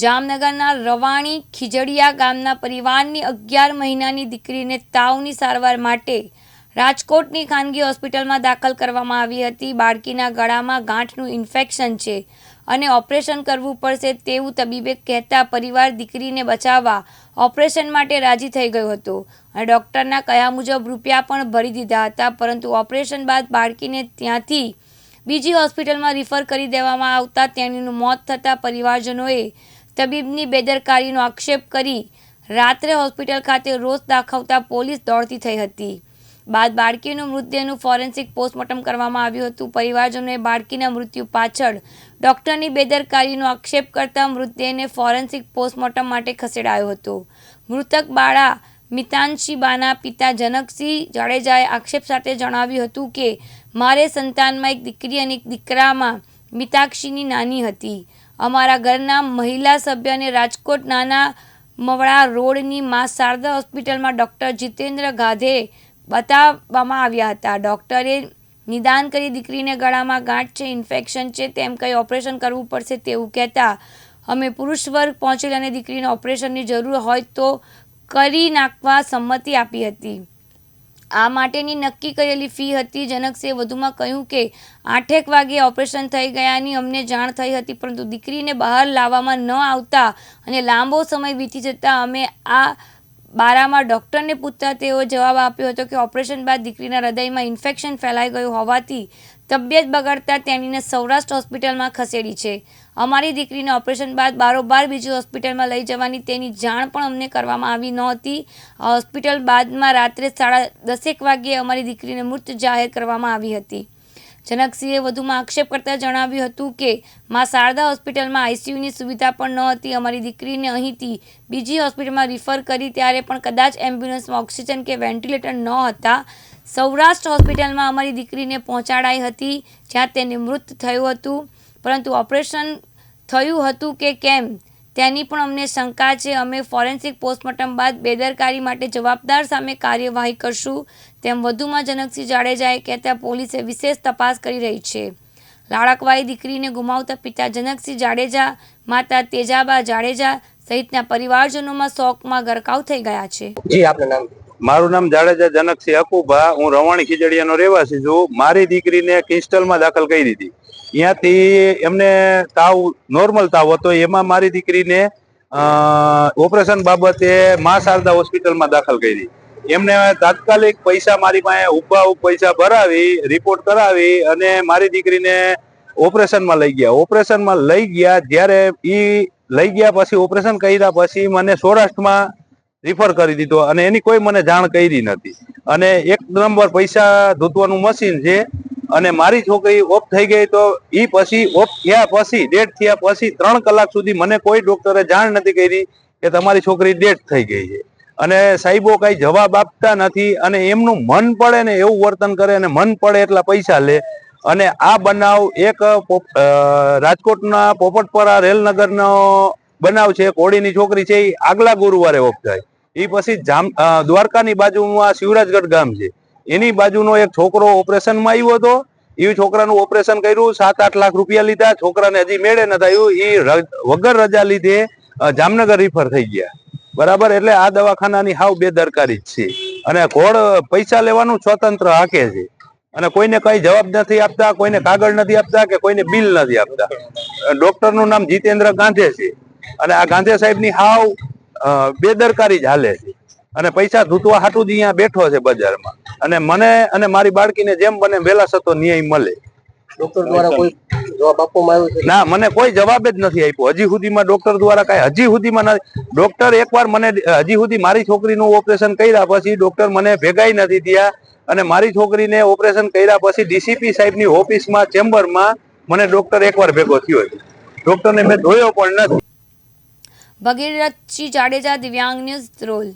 જામનગરના રવાણી ખીજડીયા ગામના પરિવારની અગિયાર મહિનાની દીકરીને તાવની સારવાર માટે રાજકોટની ખાનગી હોસ્પિટલમાં દાખલ કરવામાં આવી હતી. બાળકીના ગળામાં ગાંઠનું ઇન્ફેક્શન છે અને ઓપરેશન કરવું પડશે તેવું તબીબે કહેતા પરિવાર દીકરીને બચાવવા ઓપરેશન માટે રાજી થઈ ગયો હતો. અને ડૉક્ટરના કહ્યા મુજબ રૂપિયા પણ ભરી દીધા હતા, પરંતુ ઓપરેશન બાદ બાળકીને ત્યાંથી બીજી હોસ્પિટલમાં રિફર કરી દેવામાં આવતા તેણીનું મોત થતાં પરિવારજનોએ તબીબની બેદરકારીનો આક્ષેપ કરી રાત્રે હોસ્પિટલ ખાતે રોષ દાખવતા પોલીસ દોડતી થઈ હતી. બાદ બાળકીનું મૃતદેહનું ફોરેન્સિક પોસ્ટમોર્ટમ કરવામાં આવ્યું હતું. પરિવારજનોએ બાળકીના મૃત્યુ પાછળ ડૉક્ટરની બેદરકારીનો આક્ષેપ કરતા મૃતદેહને ફોરેન્સિક પોસ્ટમોર્ટમ માટે ખસેડાયો હતો. મૃતક બાળા મિતાંશીબાના પિતા જનકસિંહ જાડેજાએ આક્ષેપ સાથે જણાવ્યું હતું કે, મારે સંતાનમાં એક દીકરી અને એક દીકરામાં મિતાક્ષીની નાની હતી. અમારા ઘરના મહિલા સભ્યને રાજકોટ નાના મવડા રોડની મા શારદા હોસ્પિટલમાં ડૉક્ટર જીતેન્દ્ર ગાધે બતાવવામાં આવ્યા હતા. ડૉક્ટરે નિદાન કરી દીકરીને ગળામાં ગાંઠ છે, ઇન્ફેક્શન છે, તેમ કંઈ ઓપરેશન કરવું પડશે તેવું કહેતા અમે પુરુષ વર્ગ પહોંચેલ અને દીકરીને ઓપરેશનની જરૂર હોય તો કરી નાખવા સંમતિ આપી હતી. આ માટેની નક્કી કરેલી ફી હતી. જનકસિંહે વધુમાં કહ્યું કે, આઠેક વાગે ઓપરેશન થઈ ગયાની અમને જાણ થઈ હતી, પરંતુ દીકરીને બહાર લાવવામાં ન આવતા અને લાંબો સમય વીતી જતાં અમે આ બારામાં ડૉક્ટરને પૂછતા તેઓ જવાબ આપ્યો હતો કે ઓપરેશન બાદ દીકરીના હૃદયમાં ઇન્ફેક્શન ફેલાઈ ગયું હોવાથી તબિયત બગડતા તેણીને સૌરાષ્ટ્ર હોસ્પિટલમાં ખસેડી છે. અમારી દીકરીને ઓપરેશન બાદ બારોબાર બીજી હોસ્પિટલમાં લઈ જવાની તેની જાણ પણ અમને કરવામાં આવી નહોતી. હોસ્પિટલ બાદમાં રાત્રે સાડા દસેક વાગ્યે અમારી દીકરીને મૃત જાહેર કરવામાં આવી હતી. જનકસિંહે વધુમાં આક્ષેપ કરતા જણાવ્યું હતું કે, મા શારદા હોસ્પિટલમાં આઈસીયુની સુવિધા પણ ન હતી. અમારી દીકરીને અહીંથી બીજી હોસ્પિટલમાં રિફર કરી ત્યારે પણ કદાચ એમ્બ્યુલન્સમાં ઓક્સિજન કે વેન્ટિલેટર ન હતા. સૌરાષ્ટ્ર હોસ્પિટલમાં અમારી દીકરીને પહોંચાડાઈ હતી, જ્યાં તેને મૃત થયું હતું. પરંતુ ઓપરેશન થયું હતું કે કેમ? તેની પણ અમને શંકા છે. અમે ફોરેન્સિક પોસ્ટમોર્ટમ બાદ બેદરકારી માટે જવાબદાર સામે કાર્યવાહી કરશું. તેમ વધુમાં જનકસિંહ જાડેજાએ કહેતા પોલીસે વિશેષ તપાસ કરી રહી છે. લાડકવાઈ દીકરીને ગુમાવતા પિતા જનકસિંહ જાડેજા, માતા તેજાબા જાડેજા સહિતના પરિવારજનોમાં શોકમાં ગરકાવ થઈ ગયા છે. જી, આપનું નામ? મારું નામ જાડેજા જનકસિંહ અકુભા. હું રવાણી ખીજડીયાનો રહેવાસી છું. મારી દીકરીને કિસ્ટલમાં દાખલ કરી દીધી. ત્યાંથી એમને તાવ, નોર્મલ તાવ હતો. એમાં મારી દીકરીને ઓપરેશન બાબતે મા શારદા હોસ્પિટલમાં દાખલ કરી. એમને તાત્કાલિક પૈસા મારી પાસે, ઊભા પૈસા ભરાવી, રિપોર્ટ કરાવી અને મારી દીકરીને ઓપરેશનમાં લઈ ગયા. ઓપરેશનમાં લઈ ગયા. જ્યારે એ લઈ ગયા પછી ઓપરેશન કર્યા પછી મને સૌરાષ્ટ્રમાં રિફર કરી દીધો અને એની કોઈ મને જાણ કરી નથી. અને એક નંબર પૈસા ધોતવાનું મશીન છે અને મારી છોકરી ઓફ થઈ ગઈ તો એ પછી ઓફ થયા પછી ડેટ થયા પછી ત્રણ કલાક સુધી મને કોઈ ડોક્ટરે જાણ નથી કરી કે તમારી છોકરી ડેટ થઈ ગઈ છે. અને સાહેબો કઈ જવાબ આપતા નથી અને એમનું મન પડે ને એવું વર્તન કરે અને મન પડે એટલા પૈસા લે. અને આ બનાવ એક રાજકોટના પોપટપરા રેલનગરનો બનાવ છે, કોળીની છોકરી છે એ આગલા ગુરુવારે ઓફ થાય. એ પછી જામ દ્વારકાની બાજુમાં શિવરાજગઢ ગામ છે. એની બાજુનો એક છોકરો ઓપરેશનમાં આવ્યો હતો. એ છોકરાનું ઓપરેશન કર્યું સાત આઠ લાખ રૂપિયા લીધા. છોકરાને હજી મેળે ન થયું. એ વગર રજા લીધે જામનગર રિફર થઈ ગયા. બરાબર? એટલે આ દવાખાનાની હાવ બેદરકારી જ છે. અને ઘોડ પૈસા લેવાનું સ્વતંત્ર હાકે છે. અને કોઈને કઈ જવાબ નથી આપતા, કોઈને કાગળ નથી આપતા કે કોઈને બિલ નથી આપતા. ડોક્ટરનું નામ જીતેન્દ્ર ગાંધે છે. અને આ ગાંધી સાહેબની હાવ બેદરકારી જ હાલે છે. અને પૈસા ધૂતવા હાટું જ અહીંયા બેઠો છે બજારમાં. અને મને અને મારી બાળકીને જેમ બને વહેલા સતો ન્યાય મળે. ડોક્ટર દ્વારા કોઈ જવાબ આપવામાં આવ્યો છે? ના મને કોઈ જવાબ જ નથી આપ્યો. હજી સુધીમાં ડોક્ટર દ્વારા કઈ હજી સુધીમાં નથી ડોક્ટર એકવાર મને હજી સુધી મારી છોકરીનું ઓપરેશન કર્યા પછી ડોક્ટર મને ભેગાઈ નથી થયા. અને મારી છોકરીને ઓપરેશન કર્યા પછી ડીસીપી સાહેબની ઓફિસમાં ચેમ્બરમાં મને ડોક્ટર એકવાર ભેગો થયો છે. ડોક્ટરને મેં જોયો પણ નથી. ભગીરથસિંહ જાડેજા દિવ્યાંગ ન્યૂઝ રોલ